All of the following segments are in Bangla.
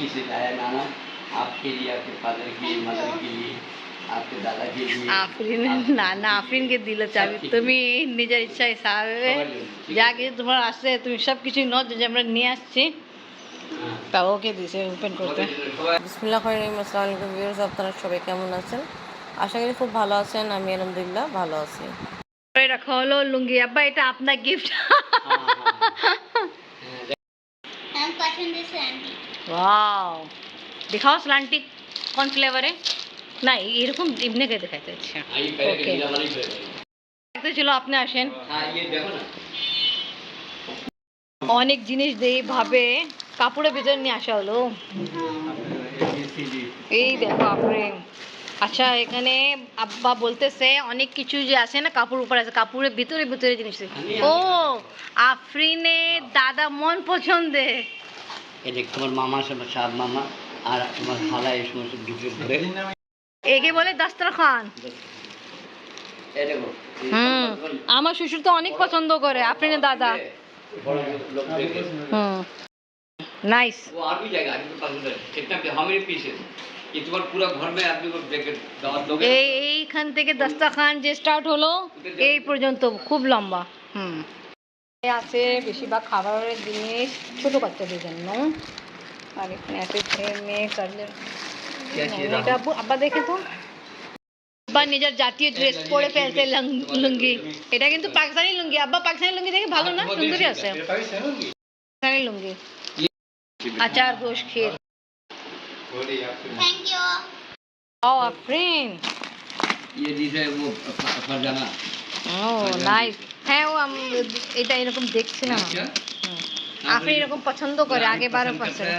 पीसेस आया नाना आपके लिए आपके फादर के लिए मदर के लिए आपके दादा के लिए আফরিন না না আফরিনকে দিল চাবি তুমি নিজের ইচ্ছা হিসাবে যা কিছু তোমার আসছে তুমি সব কিছুই ন যে আমরা নিয়ে আসছি हाँ। তা ওকে দিছে ওপেন করতে বিসমুল্লাহ রহিম আসসালামু আলাইকুম ভিউয়ার্স আপনারা সবাই কেমন আছেন আশা করি খুব ভালো আছেন আমি আলহামদুলিল্লাহ ভালো আছি পরে রাখা হলো লুঙ্গি আব্বা এটা আপনার গিফট हाँ, हम पसंद से आंटी ওয়াও दिखाओ स्लांटी कौन फ्लेवर है না এরকম এমনিকে দেখাতে আচ্ছা हाँ, ये पहले ओके। के नीला वाला ही पहले। দেখতে ছিল আপনি আসেন हाँ ये देखो ना অনেক জিনিস দিয়ে ভাবে কাপড়ের ভিতরে নিয়ে আসা হলো এই দেখো আপনি আচ্ছা এখানে আব্বা বলতেছে অনেক কিছু যে আছে না কাপড় উপরে আছে কাপড়ের ভিতরে ভিতরে জিনিস ও আফরিনে দাদা মন পছন্দে ये देख तुम्हारे मामा से साहब मामा और तुम्हारे खाला ये समस्त गिफ्ट भरे একে বলে দাস্তরখান ये देखो ये হুম सब- আমার শ্বশুর তো অনেক পছন্দ করে আফরিনে দাদা बड़ा लोग देखे। হুম নাইস वो और भी जाएगा आदमी को पसंद है कितना हाउ मेनी पीसेस ये तुम्हारे पूरा घर में आदमी को देखे दावत दोगे এই এইখান থেকে দাস্তাখান যে স্টার্ট হলো এই পর্যন্ত খুব লম্বা হুম এ আছে বেশিরভাগ খাবারের জিনিস ছোট বাচ্চাদের জন্য আর এখানে আছে ছেলে মেয়ে কাজের क्या चाहिए এটা আব্বু আব্বা দেখে তো আব্বা নিজের জাতীয় ড্রেস পরে ফেলছে লং- লুঙ্গি এটা কিন্তু পাকিস্তানি লুঙ্গি আব্বা পাকিস্তানি লুঙ্গি দেখে ভালো না সুন্দরই আছে পাকিস্তানি লুঙ্গি আচার গোশ ক্ষীর थैंक यू ও আফরিন ये जिसे वो फ- फरजाना Oh, ও নাইস হ্যাঁ ও আমি এটা এরকম দেখছিলাম আপনি এরকম পছন্দ করে আগে বারও পছন্দ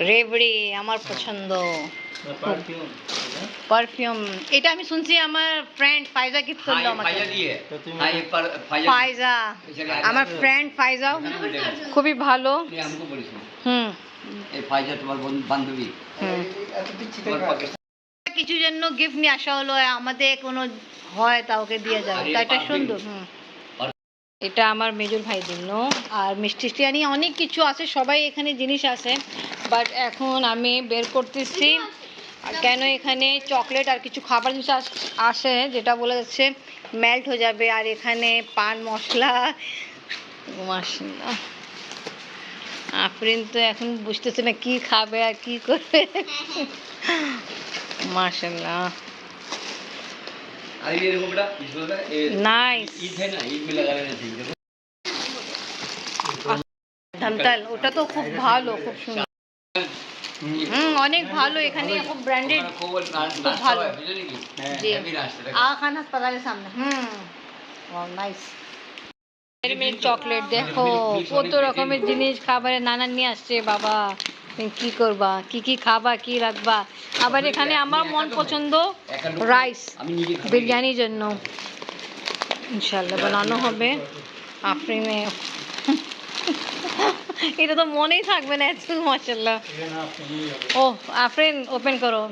রেবড়ি আমার পছন্দ। পারফিউম এটা? আমি শুনছি আমার ফ্রেন্ড ফাইজা গিফট করল ফাইজা আমার ফ্রেন্ড ফাইজা। খুবই ভালো। হুম। এই ফাইজা তোমার বান্ধবী। কিছু জন্য গিফট নিয়ে আসা হলো আমাদের কোনো হয় তা ওকে দিয়ে যাবে তা এটা সুন্দর। হুম। এটা আমার মেজর ভাই দিল আর মিষ্টি টিষ্টি অনেক কিছু আছে সবাই এখানে জিনিস আছে। বাট এখন আমি বের করতেছি। কেন এখানে চকলেট আর কিছু খাবার জিনিস আসে যেটা বলে যাচ্ছে মেল্ট হয়ে যাবে। আর এখানে পান মশলা। আফরিন তো এখন বুঝতেছে না কি খাবে আর কি করবে। মাশাল্লাহ अरे ये देखो बेटा इसमें ना ये নাইস ईद है ना ईद में लगा लेना चाहिए देखो ধমতাল ওটা তো খুব ভালো খুব সুন্দর হুম অনেক ভালো এখানে খুব ব্র্যান্ডেড हमारा कोवल ना- नाश्ता भालो। हुआ है, बुझे नहीं कि? जी। हैवी नाश्ता देखो। আ খান হাসপাতালের সামনে হুম নাইস মিল্ক চকলেট দেখো কত রকমের জিনিস খাবারে নানা নিয়ে আসছে বাবা তুমি কি করবা? কি কি খাবা? কি রাখবা? আবার এখানে আমার মন পছন্দ রাইস। বিরিয়ানির জন্য। ইনশাল্লাহ বানানো হবে। আফ্রিমে। এটা তো মনেই থাকবে না এত মাসাল্লাহ ও আফরিন ওপেন করো।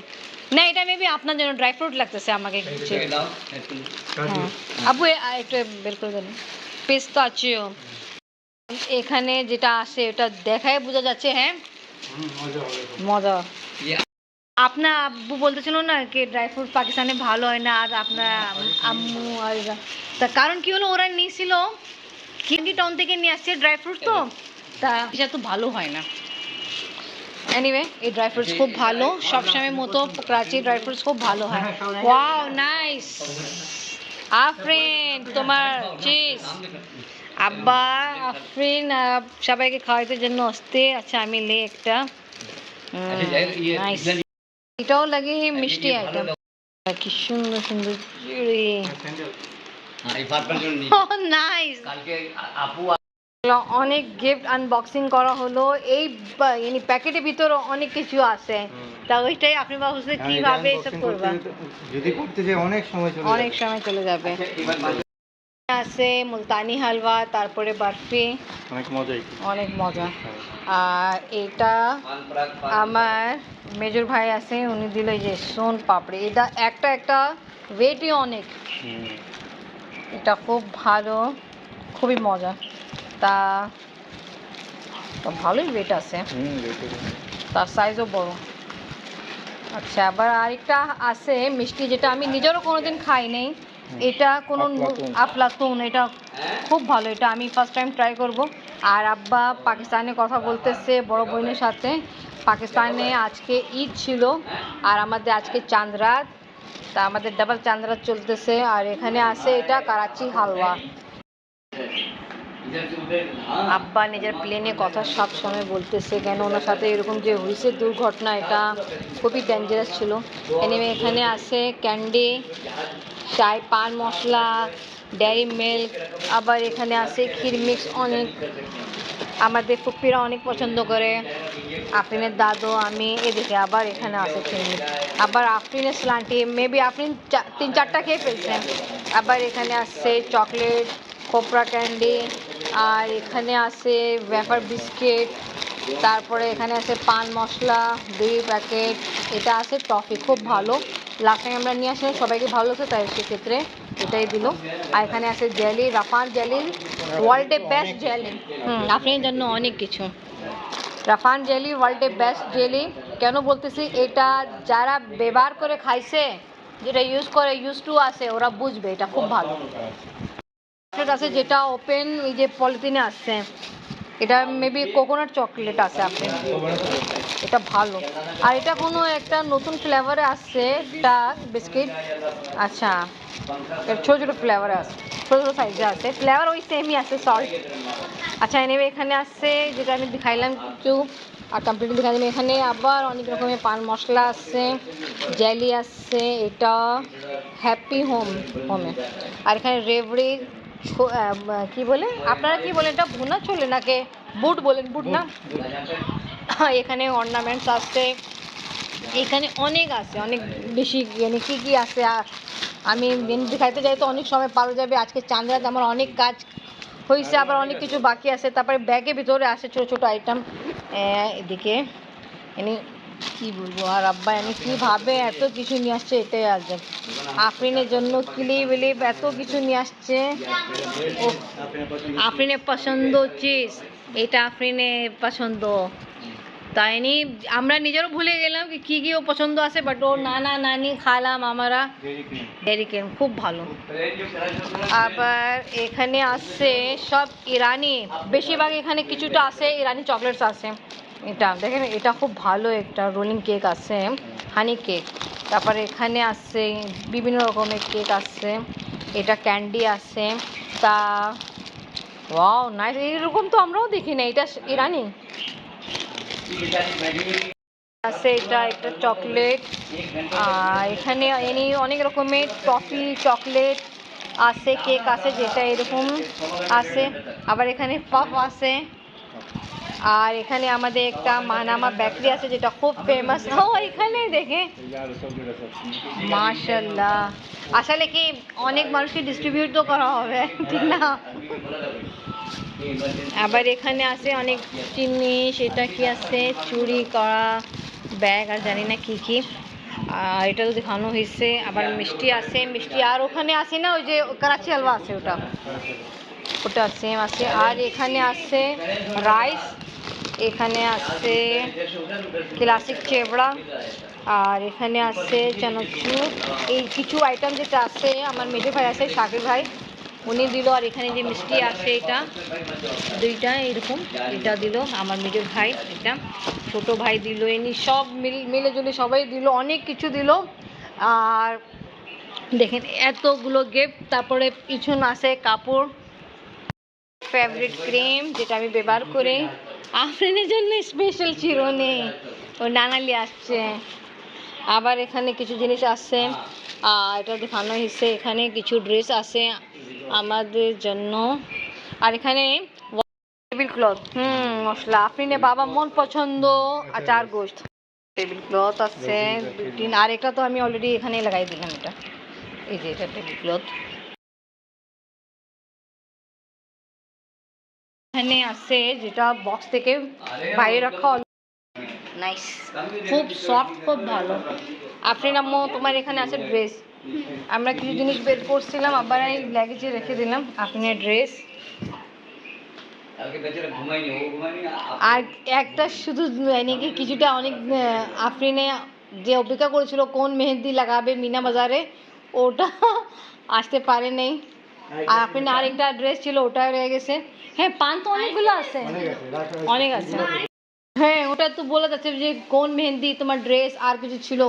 না এটা মেবি আপনার জন্য ড্রাই ফ্রুট লাগতেছে আমাকে কিছু একটু। হ্যাঁ। একটু বের করে দেন। পেস্তা আছেও। এখানে যেটা আছে ওটা দেখায় বোঝা যাচ্ছে হ্যাঁ? মজা আপনার আব্বু বলতেছিল না কি ড্রাই ফ্রুট পাকিস্তানে ভালো হয় না আর আপনার আম্মু আর তা কারণ কি হলো ওরা নিয়েছিল কিন্ডি টাউন থেকে নিয়ে আসছে ড্রাই ফ্রুট তো। তা এটা তো ভালো হয় না। এনিওয়ে এই ড্রাই ফ্রুটস খুব ভালো। সবসময় মতো করাচি ড্রাই ফ্রুটস খুব ভালো হয়। ওয়াও নাইস আফরিন তোমার চিজ আব্বা আফরিন সবাইকে খাওয়াইতে জন্য আসতে আচ্ছা আমি লে একটা। এটাও লাগে মিষ্টি আইটেম কি সুন্দর সুন্দর নাইস অনেক গিফট আনবক্সিং করা হলো। এই প্যাকেটের ভিতরে অনেক কিছু আছে। তা ওইটাই আপনি বাবু হ্যাঁ, কীভাবে এসব করবেন যদি করতে অনেক সময় অনেক সময় চলে যাবে। আছে মুলতানি হালুয়া তারপরে বরফি। অনেক মজাই অনেক মজা। আর এটা আমার মেজর ভাই আছে উনি দিল এই যে সোন পাপড়ি। এটা একটা একটা ওয়েটই অনেক। এটা খুব ভালো খুবই মজা। তা তো ভালোই ওয়েট আছে। তার সাইজও বড়। আচ্ছা আবার আরেকটা আছে মিষ্টি যেটা আমি নিজেরও কোনোদিন খাই নাই। এটা কোনো আফলাতুন এটা হ্যাঁ? খুব ভালো এটা আমি ফার্স্ট টাইম ট্রাই করব। আর আব্বা পাকিস্তানে কথা বলতেছে বড় বোনের সাথে। পাকিস্তানে আজকে ঈদ ছিল আর আমাদের আজকে চাঁদ রাত তা আমাদের ডাবল চান্দ্রা চলতেছে আর এখানে আছে এটা করাচি হালুয়া আব্বা নিজের প্লেনে কথা সব সময় বলতেছে কেন ওনার সাথে এরকম যে হয়েছে দুর্ঘটনা, এটা খুবই ডেঞ্জারাস ছিল। এনিমে এখানে আছে ক্যান্ডি চাই, পান মশলা ডেয়ারি মিল্ক আবার এখানে আছে ক্ষীর মিক্স অনেক। আমাদের ফুপিরা অনেক পছন্দ করে। আফরিনের দাদু, আমি, এদিকে আবার এখানে আছে মিক্স আবার আফরিনের স্লান্টি মেবি আফরিন তিন চারটা খেয়ে ফেলছেন আবার এখানে আছে চকলেট কোপরা ক্যান্ডি আর এখানে আছে ব্যাপার বিস্কিট তারপরে এখানে আছে পান মশলা দুই প্যাকেট এটা আছে টফি খুব ভালো। লাস্ট টাইম আমরা নিয়ে আসলাম সবাইকে ভালো লাগছে তাই সেক্ষেত্রে এটাই দিল। আর এখানে আছে জেলি রাফান জেলি ওয়ার্ল্ডের বেস্ট জেলি। হুম আপনার জন্য অনেক কিছু। রাফান জেলি ওয়ার্ল্ডের বেস্ট জেলি। কেন বলতেছি এটা যারা ব্যবহার করে খাইছে যেটা ইউজ করে ইউজ টু আছে ওরা বুঝবে এটা খুব ভালো। আছে যেটা ওপেন এই যে পলিথিনে আসছে। এটা মেবি কোকোনাট চকলেট আছে আপনি এটা ভালো। আর এটা কোনো একটা নতুন ফ্লেভারে আসছে এটা বিস্কিট আচ্ছা ছোটো ছোটো ফ্লেভারে আছে ছোটো ছোটো সাইজে আছে। ফ্লেভার ওই সেমই আছে সল্ট আচ্ছা এনিওয়ে এখানে আসছে যেটা আমি দেখাইলাম কিছু। আর কমপ্লিট দেখাই দিলাম। এখানে আবার অনেক রকমের পান মশলা আছে জেলি আছে এটা হ্যাপি হোম হোমে আর এখানে রেবড়ি ছো- আহ, কি বলে? আপনারা কি বলেন, এটা ভুনা চলে নাকি? বুট বলেন, বুট না? এখানে অর্নামেন্টস আছে এখানে অনেক আছে, অনেক বেশি মানে কী কী আছে? আর আমি মেনু দেখাইতে যাই তো অনেক সময় পাওয়া যাবে, আজকে চাঁদরাত আমার অনেক কাজ হয়েছে আবার অনেক কিছু বাকি আছে, তারপরে ব্যাগের ভিতরে আছে ছোটো ছোটো আইটেম এদিকে, এনে কি বলব? আর আব্বা এনে কীভাবে এত কিছু নিয়ে আসছে, এটাই আজব আফরিনের জন্য ক্লিপ উলিপ এত কিছু নিয়ে আসছে। আফরিনের পছন্দ চিজ এটা আফরিনের পছন্দ। তাই নি? আমরা নিজেরও ভুলে গেলাম কি, কী কী ও পছন্দ আছে বাট ও নানা নানি খালাম আমরা। ডেরি ক্রিম খুব ভালো। আবার এখানে আছে সব ইরানি। বেশিরভাগ এখানে কিছুটা আছে, ইরানি চকলেটস আছে। এটা, দেখেন, এটা খুব ভালো একটা রোলিং কেক আছে হানি কেক তারপরে এখানে আছে বিভিন্ন রকমের কেক আছে, এটা ক্যান্ডি আছে, তা ওয়াও নাইস এরকম তো আমরাও দেখি না, এটা ইরানি? আছে এটা একটা চকলেট এখানে এনি অনেক রকমের টফি চকলেট আছে কেক আছে, যেটা এরকম আছে। আবার এখানে পফ আছে। আর এখানে আমাদের একটা মানামা বেকারি আছে যেটা খুব ফেমাস ও এখানে দেখে। মাশাল্লাহ। আসলে কি অনেক মানুষকে ডিস্ট্রিবিউট তো করা হবে, ঠিক না? আবার এখানে আছে অনেক জিনিস এটা কি আছে? চুরি করা ব্যাগ আর জানি না কি কি। আর এটা তো দেখানো হয়েছে, আবার মিষ্টি আছে, মিষ্টি আর ওখানে আছে না, ওই যে করাচি হালুয়া আছে ওটা। ওটা সেম আছে। আর এখানে আছে রাইস এখানে আছে ক্লাসিক চেবড়া আর এখানে আছে চানাচুর। এই কিছু আইটেম যেটা আছে, আমার মেজো ভাই আছে শাকির ভাই। উনি দিল, আর এখানে যে মিষ্টি আছে এটা, দুইটা এরকম এটা দিল আমার মেজর ভাই, এটা। ছোট ভাই দিল, এনি সব মিল মিলে জুলে সবাই দিল, অনেক কিছু দিল। আর দেখেন, এতগুলো গিফট তারপরে পিছন আছে কাপড়। ফেভারিট ক্রিম যেটা আমি ব্যবহার করি। আফরিনের জন্য স্পেশাল চিরুনি ও নানালি আসছে। আবার এখানে কিছু জিনিস আছে এটা দেখানো হয়েছে। এখানে কিছু ড্রেস আছে আমাদের জন্য। আর এখানে টেবিল ক্লথ হুম, মশলা। আফরিনে বাবা মন পছন্দ। আচার গোস্ত। টেবিল ক্লথ আছে। দুই, তিন। আর এটা তো আমি অলরেডি এখানে লাগাই দিলাম এটা। এই যে এটা টেবিল ক্লথ এখানে আছে যেটা বক্স থেকে বাইরে রাখা নাইস খুব সফট খুব ভালো। আফরিন আম্মু তোমার এখানে আছে ড্রেস আমরা কিছু জিনিস বের করছিলাম আবার এই ল্যাগেজে রেখে দিলাম আপনার ড্রেস আর একটা শুধু নাকি কিছুটা অনেক আফরিনে যে অপেক্ষা করেছিল কোন মেহেন্দি লাগাবে মিনা বাজারে ওটা আসতে পারে নেই। আর আফরিন আরেকটা ড্রেস ছিল ওটা রয়ে গেছে। হ্যাঁ পান তো অনেকগুলো আছে। অনেক আছে হ্যাঁ ওটা তো বলে যাচ্ছে যে কোন মেহেন্দি তোমার ড্রেস আর কিছু ছিল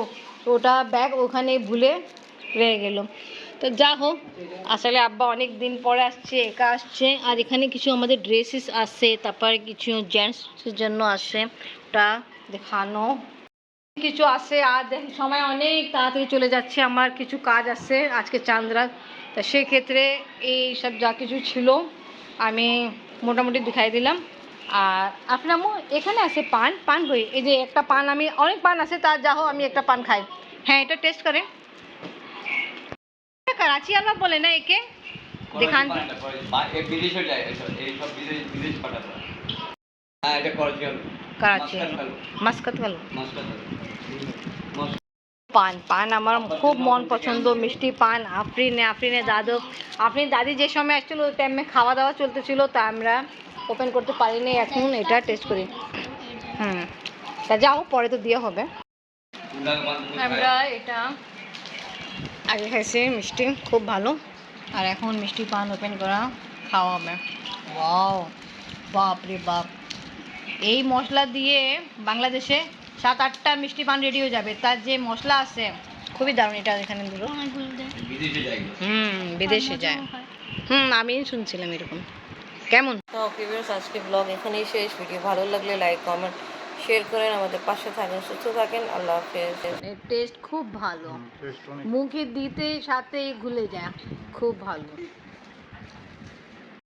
ওটা ব্যাগ ওখানে ভুলে রয়ে গেল। তো যা হোক আসলে আব্বা অনেক দিন পরে আসছে একা আসছে আর এখানে কিছু আমাদের ড্রেসেস আছে তারপর কিছু জেন্টসের জন্য আসে ওটা দেখানো। কিছু আছে আর দেখ সময় অনেক তাড়াতাড়ি চলে যাচ্ছে আমার কিছু কাজ আছে আজকে চান্দ্রা তা সেক্ষেত্রে এই সব যা কিছু ছিল আমি মোটামুটি দেখাই দিলাম। আর আপনার এখানে আছে পান। পান বই এই যে একটা পান আমি অনেক পান আছে তার যা হোক আমি একটা পান খাই। হ্যাঁ এটা টেস্ট করেন। করাচি আলবা বলে না একে? দেখান। করাচি মাস্কাত পান পান আমার খুব মন পছন্দ, মিষ্টি পান, আফরিনে আফরিনে দাদু আফরিন দাদি যে সময় আসছিল, ওই টাইমে খাওয়া দাওয়া চলতেছিল, তা আমরা ওপেন করতে পারিনি, এখন এটা টেস্ট করি। হুম, তা যাও, পরে তো দিয়ে হবে। আমরা এটা আগে খাইছি, মিষ্টি, খুব ভালো। আর এখন মিষ্টি পান ওপেন করা খাওয়া হবে। বাপ রে বাপ। এই মশলা দিয়ে বাংলাদেশে সাত আটটা মিষ্টি পান রেডি হয়ে যাবে। তার যে মশলা আছে খুবই দারুণ এটা এখানে দিল হুম বিদেশে যায়। হুম আমি শুনছিলাম এরকম। কেমন? তো প্রিভিয়াস আজকে ব্লগ এখানেই শেষ। ভিডিও ভালো লাগলে লাইক কমেন্ট শেয়ার করেন আমাদের পাশে থাকেন সুস্থ থাকেন। আল্লাহ হাফেজ। টেস্ট খুব ভালো। মুখে দিতে সাথে ঘুলে যায়। খুব ভালো।